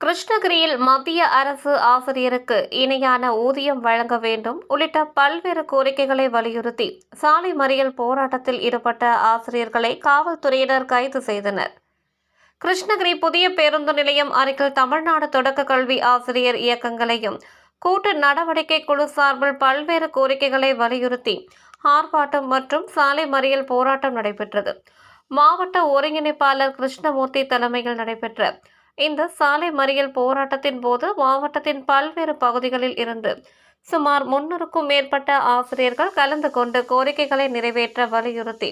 கிருஷ்ணகிரியில் மத்திய அரசு ஆசிரியருக்கு இணையான ஊதியம் வழங்க வேண்டும் உள்ளிட்ட பல்வேறு கோரிக்கைகளை வலியுறுத்தி சாலை மறியல் போராட்டத்தில் ஈடுபட்ட ஆசிரியர்களை காவல்துறையினர் கைது செய்தனர். கிருஷ்ணகிரி புதிய பேருந்து நிலையம் அருகில் தமிழ்நாடு தொடக்க கல்வி ஆசிரியர் இயக்கங்களையும் கூட்டு நடவடிக்கை குழு சார்பில் பல்வேறு கோரிக்கைகளை வலியுறுத்தி ஆர்ப்பாட்டம் மற்றும் சாலை மறியல் போராட்டம் நடைபெற்றது. மாவட்ட ஒருங்கிணைப்பாளர் கிருஷ்ணமூர்த்தி தலைமையில் நடைபெற்ற இந்த சாலை மறியல் போராட்டத்தின் போது மாவட்டத்தின் பல்வேறு பகுதிகளில் இருந்து சுமார் முன்னூறுக்கும் மேற்பட்ட ஆசிரியர்கள் கலந்து கொண்டு கோரிக்கைகளை நிறைவேற்ற வலியுறுத்தி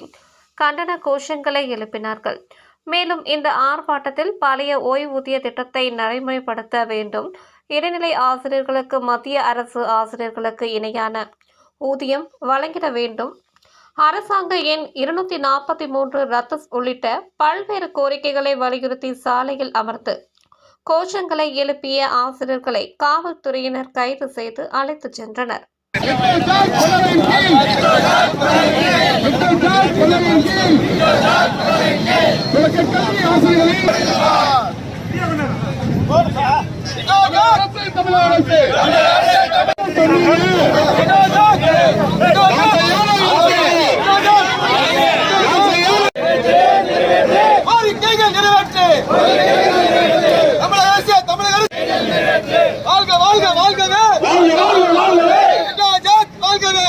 கண்டன கோஷங்களை எழுப்பினார்கள். மேலும் இந்த ஆர்ப்பாட்டத்தில் பழைய ஓய்வூதிய திட்டத்தை நடைமுறைப்படுத்த வேண்டும் இடைநிலை ஆசிரியர்களுக்கு மத்திய அரசு ஆசிரியர்களுக்கு இணையான ஊதியம் வழங்கிட வேண்டும். அரசாங்க எண் இருநூத்தி நாற்பத்தி மூன்று ரத்து உள்ளிட்ட பல்வேறு கோரிக்கைகளை வலியுறுத்தி சாலையில் அமர்ந்து கோஷங்களை எழுப்பிய ஆசிரியர்களை காவல்துறையினர் கைது செய்து அழைத்துச் சென்றனர். ஆசிரியர்களை அரசு, தமிழக அரசு. கோரிக்கைகள் நிறைவேற்று. தமிழக அரசு தமிழக அரசு. வாழ்க வாழ்க வாழ்கவே. ராஜாத் வாழ்கவே.